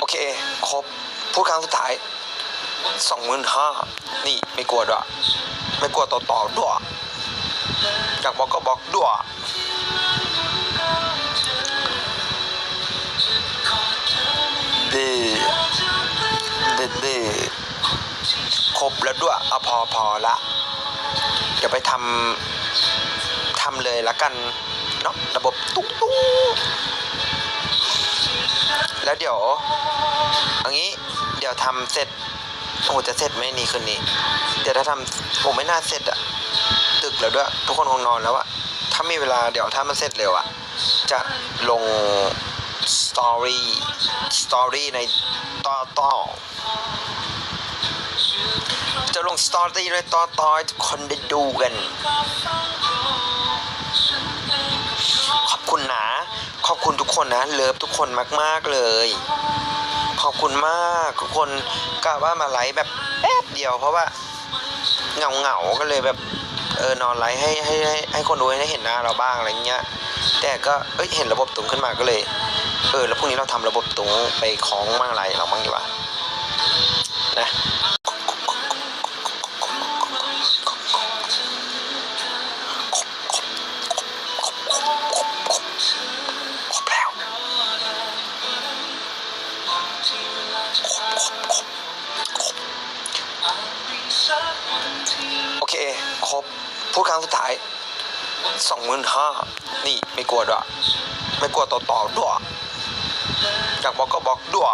โอเค ครบ พูดครั้งสุดท้ายสองหมื่นห้านี่ไม่กลัวด้วยไม่กลัวต่อต่อด้วยอยากบอกก็บอกด้วยดีดีดีครบแล้วด้วยอพอพอละ เดี๋ยวไปทำทำเลยละกัน เนาะระบบตุ๊กตุ๊ก แล้วเดี๋ยวเอางี้เดี๋ยวทำเสร็จโอ้จะเสร็จไหมนี่คืนนี้ เดี๋ยวถ้าทำผมไม่น่าเสร็จอะตึกแล้วด้วย ทุกคนคงนอนแล้วอะถ้ามีเวลาเดี๋ยวถ้ามันเสร็จเร็วอะจะลงสตอรี่สตอรี่ในต่อต่อจะลงสตอรี่ในต่อต่อให้ทุกคนได้ดูกัน ขอบคุณนะ ขอบคุณทุกคนนะ เลิฟทุกคนมาก ๆ เลย ขอบคุณมากทุกคนกะว่ามาไลฟ์แบบแป๊บเดียว เพราะว่าเหงาเหงาก็เลยแบบเออนอนไลฟ์ให้ให้ให้ให้คนดูให้เห็นหน้าเราบ้างอะไรเงี้ย แต่ก็เอ้ยเห็นระบบตุงขึ้นมาก็เลย เออแล้วพรุ่งนี้เราทำระบบตุงไปคล้องมั่งไรเราบ้างดีกว่านะ โอเค ครบ พูดครั้งสุดท้ายสองหมื่นห้านี่ไม่กลัวด้วยไม่กลัวต่อต่อด้วยอยากบอกก็บอกด้วย